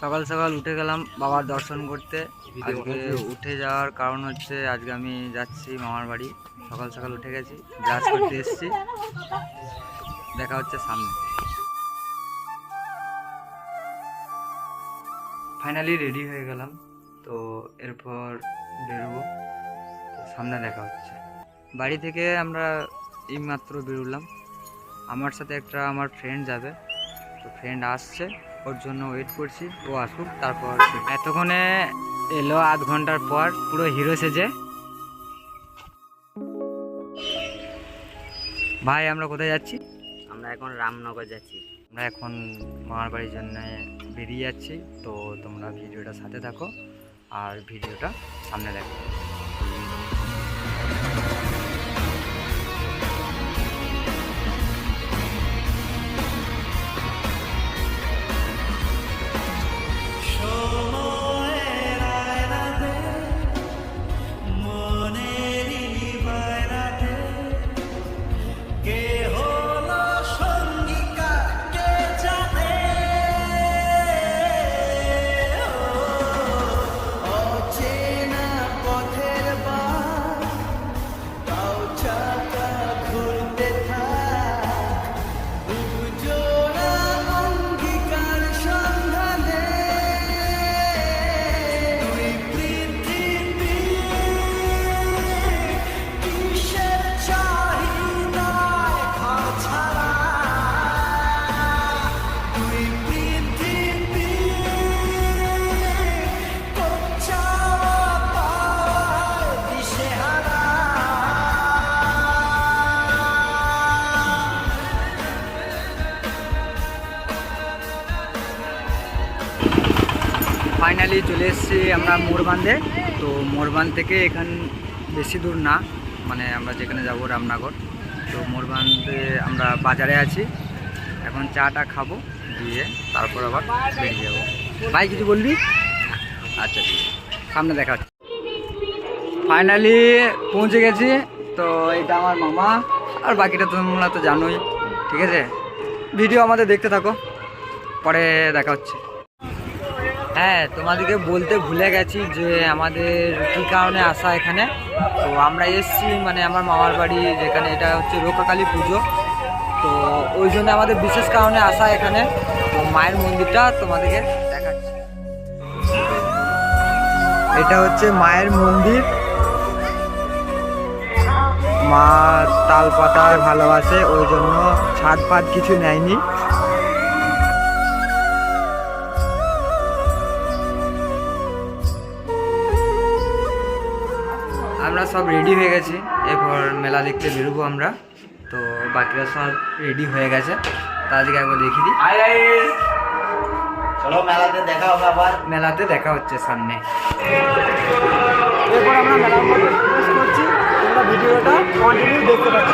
সকাল সকাল উঠে গেলাম বাবার দর্শন করতে। আজকে উঠে যাওয়ার কারণ হচ্ছে আজকে আমি যাচ্ছি মামার বাড়ি। সকাল সকাল উঠে গেছি ব্রাশ করতে এসেছি। দেখা হচ্ছে সামনে। ফাইনালি রেডি হয়ে গেলাম তো এরপর বেরোবো। সামনে দেখা হচ্ছে। বাড়ি থেকে আমরা এইমাত্র বেরোলাম। আমার সাথে একটা আমার ফ্রেন্ড যাবে তো ফ্রেন্ড আসছে। ওর জন্য ওয়েট করছি। ও আসুক তারপর এতক্ষণে এলো আধ ঘণ্টার পর পুরো হিরো সেজে। ভাই আমরা কোথায় যাচ্ছি? আমরা এখন রামনগর যাচ্ছি। আমরা এখন মামার বাড়ির জন্য বেরিয়ে যাচ্ছি। তো তোমরা ভিডিওটা সাথে থাকো আর ভিডিওটা সামনে দেখো। ফাইনালি চলে এসেছি আমরা মোরবান্ধে তো মোরবান্ধ থেকে এখান বেশি দূর না মানে আমরা যেখানে যাব রামনগর। তো মোরবান্ধে আমরা বাজারে আছি। এখন চাটা খাব, দিয়ে তারপর আবার বেরিয়ে যাব। ভাই, কিছু বলবি? আচ্ছা সামনে দেখা হচ্ছে। ফাইনালি পৌঁছে গেছি। তো এটা আমার মামা, আর বাকিটা তোমরা তো জানোই, ঠিক আছে? ভিডিও আমাদের দেখতে থাকো, পরে দেখা হচ্ছে। হ্যাঁ তোমাদেরকে বলতে ভুলে গেছি যে আমাদের কী কারণে আসা এখানে। তো আমরা এসেছি মানে আমার মামার বাড়ি, যেখানে এটা হচ্ছে রোকাকালী পুজো। তো ওই জন্য আমাদের বিশেষ কারণে আসা এখানে। তো মায়ের মন্দিরটা তোমাদেরকে দেখাচ্ছি। এটা হচ্ছে মায়ের মন্দির। মা তাল পাতায় ভালোবাসে, ওই জন্য ছাদ ফাদ কিছু নেয়নি। আমরা সব রেডি হয়ে গেছি। এরপর মেলা দেখতে বেরোবো আমরা। তো বাকিরা সব রেডি হয়ে গেছে। তাদেরকে একবার দেখি দিই। চলো মেলাতে দেখা হবে আবার। মেলাতে দেখা হচ্ছে সামনে। এরপর আমরা মেলার মধ্যে করছি। তোমরা ভিডিওটা কন্টিনিউ দেখতে পাচ্ছ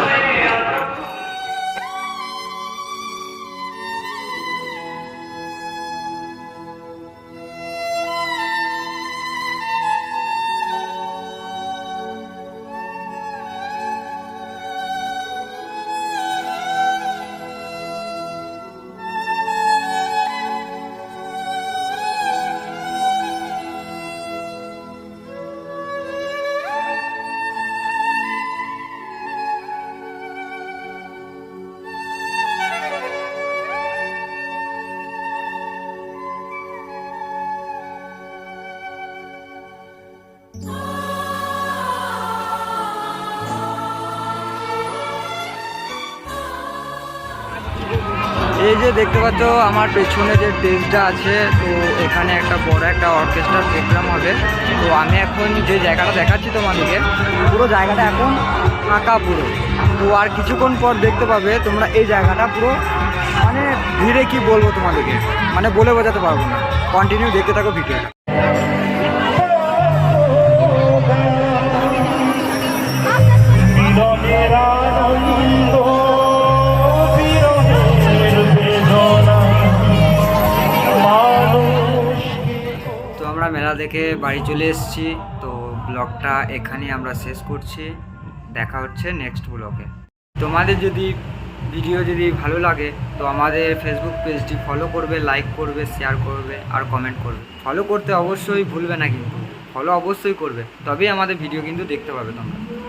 এই যে দেখতে পাচ্ছ, আমার পেছনে যে স্টেজটা আছে, তো এখানে একটা বড় একটা অর্কেস্ট্রার প্রোগ্রাম হবে। তো আমি এখন যে জায়গাটা দেখাচ্ছি তোমাদেরকে, পুরো জায়গাটা এখন ফাঁকা পুরো। তো আর কিছুক্ষণ পর দেখতে পাবে তোমরা এই জায়গাটা পুরো মানে ভিড়ে কি বলব তোমাদেরকে? মানে বলে বোঝাতে পারব না। কন্টিনিউ দেখতে থাকো ভিডিওটা বিরহের মেলা দেখে বাড়ি চলে এসেছি। তো ব্লগটা এখানে আমরা শেষ করছি। দেখা হচ্ছে নেক্সট ব্লগে। তোমাদের যদি ভিডিও যদি ভালো লাগে, তো আমাদের ফেসবুক পেজটি ফলো করবে লাইক করবে শেয়ার করবে আর কমেন্ট করবে। ফলো করতে অবশ্যই ভুলবে না কিন্তু। ফলো অবশ্যই করবে। তবেই আমাদের ভিডিও কিন্তু দেখতে পাবে তোমরা।